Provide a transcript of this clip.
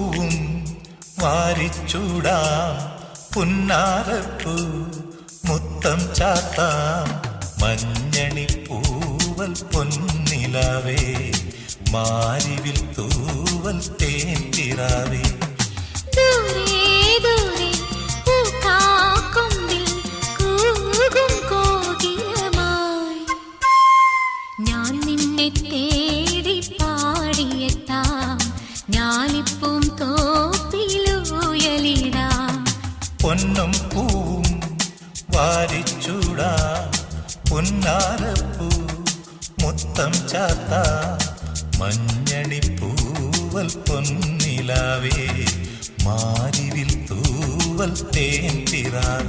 പൂവും വാരിച്ചൂടാം. പുന്നാരപ്പൂ മുത്തം ചാത്താം മഞ്ഞണിപ്പൂവൽ പൊന്നിലാവേ. മാരിവിൽ തൂവൽ തേന്തിരാവേ ഞാൻ നിന്നെ തേടി പാടിയെത്താം. ഞാൻ പൊന്നും പൂവും വാരിച്ചൂടാ പുന്നാരപ്പൂ. മൊത്തം ചാത്ത മഞ്ഞണി പൂവൽ പൊന്നിലാവേ മാരിവിൽ തൂവൽ തേന്തിരാവേ